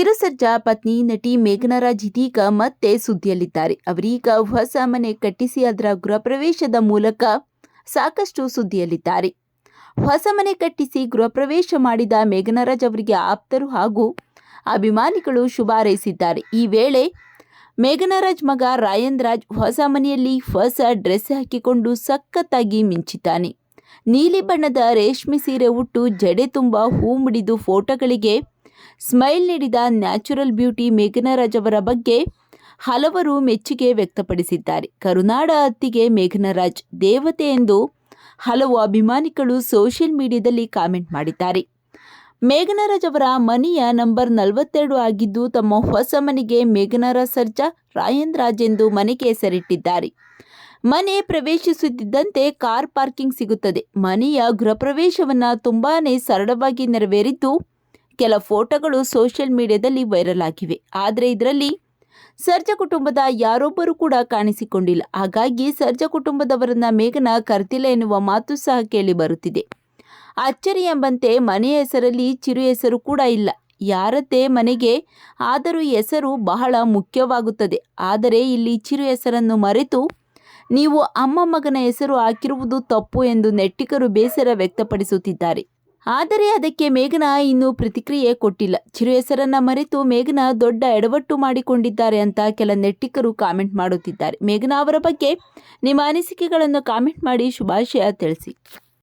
ಚಿರುಸರ್ಜಾ ಪತ್ನಿ ನಟಿ ಮೇಘನರಾಜ್ ಇದೀಗ ಮತ್ತೆ ಸುದ್ದಿಯಲ್ಲಿದ್ದಾರೆ. ಅವರೀಗ ಹೊಸ ಮನೆ ಕಟ್ಟಿಸಿ ಅದರ ಗೃಹಪ್ರವೇಶದ ಮೂಲಕ ಸಾಕಷ್ಟು ಸುದ್ದಿಯಲ್ಲಿದ್ದಾರೆ. ಹೊಸ ಮನೆ ಕಟ್ಟಿಸಿ ಗೃಹಪ್ರವೇಶ ಮಾಡಿದ ಮೇಘನರಾಜ್ ಅವರಿಗೆ ಆಪ್ತರು ಹಾಗೂ ಅಭಿಮಾನಿಗಳು ಶುಭ ಹಾರೈಸಿದ್ದಾರೆ ಈ ವೇಳೆ ಮೇಘನರಾಜ್ ಮಗ ರಾಯನ್ ರಾಜ್ ಹೊಸ ಮನೆಯಲ್ಲಿ ಹೊಸ ಡ್ರೆಸ್ ಹಾಕಿಕೊಂಡು ಸಖತ್ತಾಗಿ ಮಿಂಚಿದ್ದಾನೆ. ನೀಲಿ ಬಣ್ಣದ ರೇಷ್ಮೆ ಸೀರೆ ಉಟ್ಟು ಜಡೆ ತುಂಬ ಹೂ ಮುಡಿದು ಫೋಟೋಗಳಿಗೆ ಸ್ಮೈಲ್ ನೀಡಿದ ನ್ಯಾಚುರಲ್ ಬ್ಯೂಟಿ ಮೇಘನರಾಜ್ ಅವರ ಬಗ್ಗೆ ಹಲವರು ಮೆಚ್ಚುಗೆ ವ್ಯಕ್ತಪಡಿಸಿದ್ದಾರೆ. ಕರುನಾಡ ಅತ್ತಿಗೆ ಮೇಘನರಾಜ್ ದೇವತೆ ಎಂದು ಹಲವು ಅಭಿಮಾನಿಗಳು ಸೋಷಿಯಲ್ ಮೀಡಿಯಾದಲ್ಲಿ ಕಾಮೆಂಟ್ ಮಾಡಿದ್ದಾರೆ. ಮೇಘನರಾಜ್ ಅವರ ಮನೆಯ ನಂಬರ್ ನಲವತ್ತೆರಡು ಆಗಿದ್ದು, ತಮ್ಮ ಹೊಸ ಮನೆಗೆ ಮೇಘನರಾಜ್ ಸರ್ಜಾ ರಾಯನ್ ರಾಜ್ ಎಂದು ಮನೆಗೆ ಹೆಸರಿಟ್ಟಿದ್ದಾರೆ. ಮನೆ ಪ್ರವೇಶಿಸುತ್ತಿದ್ದಂತೆ ಕಾರ್ ಪಾರ್ಕಿಂಗ್ ಸಿಗುತ್ತದೆ. ಮನೆಯ ಗೃಹಪ್ರವೇಶವನ್ನ ತುಂಬಾ ಸರಳವಾಗಿ ನೆರವೇರಿದ್ದು ಕೆಲ ಫೋಟೋಗಳು ಸೋಷಿಯಲ್ ಮೀಡಿಯಾದಲ್ಲಿ ವೈರಲ್ ಆಗಿವೆ. ಆದರೆ ಇದರಲ್ಲಿ ಸರ್ಜಾ ಕುಟುಂಬದ ಯಾರೊಬ್ಬರು ಕೂಡ ಕಾಣಿಸಿಕೊಂಡಿಲ್ಲ. ಹಾಗಾಗಿ ಸರ್ಜಾ ಕುಟುಂಬದವರನ್ನ ಮೇಘನ ಕರ್ತಿಲ್ಲ ಎನ್ನುವ ಮಾತು ಸಹ ಕೇಳಿ ಬರುತ್ತಿದೆ. ಅಚ್ಚರಿ ಎಂಬಂತೆ ಮನೆಯ ಹೆಸರಲ್ಲಿ ಚಿರು ಹೆಸರು ಕೂಡ ಇಲ್ಲ. ಯಾರದ್ದೇ ಮನೆಗೆ ಆದರೂ ಹೆಸರು ಬಹಳ ಮುಖ್ಯವಾಗುತ್ತದೆ. ಆದರೆ ಇಲ್ಲಿ ಚಿರು ಹೆಸರನ್ನು ಮರೆತು ನೀವು ಅಮ್ಮ ಮಗನ ಹೆಸರು ಹಾಕಿರುವುದು ತಪ್ಪು ಎಂದು ನೆಟ್ಟಿಗರು ಬೇಸರ ವ್ಯಕ್ತಪಡಿಸುತ್ತಿದ್ದಾರೆ. ಆದರೆ ಅದಕ್ಕೆ ಮೇಘನಾ ಇನ್ನೂ ಪ್ರತಿಕ್ರಿಯೆ ಕೊಟ್ಟಿಲ್ಲ. ಚಿರು ಹೆಸರನ್ನ ಮರೆತು ಮೇಘನ ದೊಡ್ಡ ಎಡವಟ್ಟು ಮಾಡಿಕೊಂಡಿದ್ದಾರೆ ಅಂತ ಕೆಲ ನೆಟ್ಟಿಕರು ಕಾಮೆಂಟ್ ಮಾಡುತ್ತಿದ್ದಾರೆ. ಮೇಘನಾ ಅವರ ಬಗ್ಗೆ ನಿಮ್ಮ ಅನಿಸಿಕೆಗಳನ್ನು ಕಾಮೆಂಟ್ ಮಾಡಿ ಶುಭಾಶಯ ತಿಳಿಸಿ.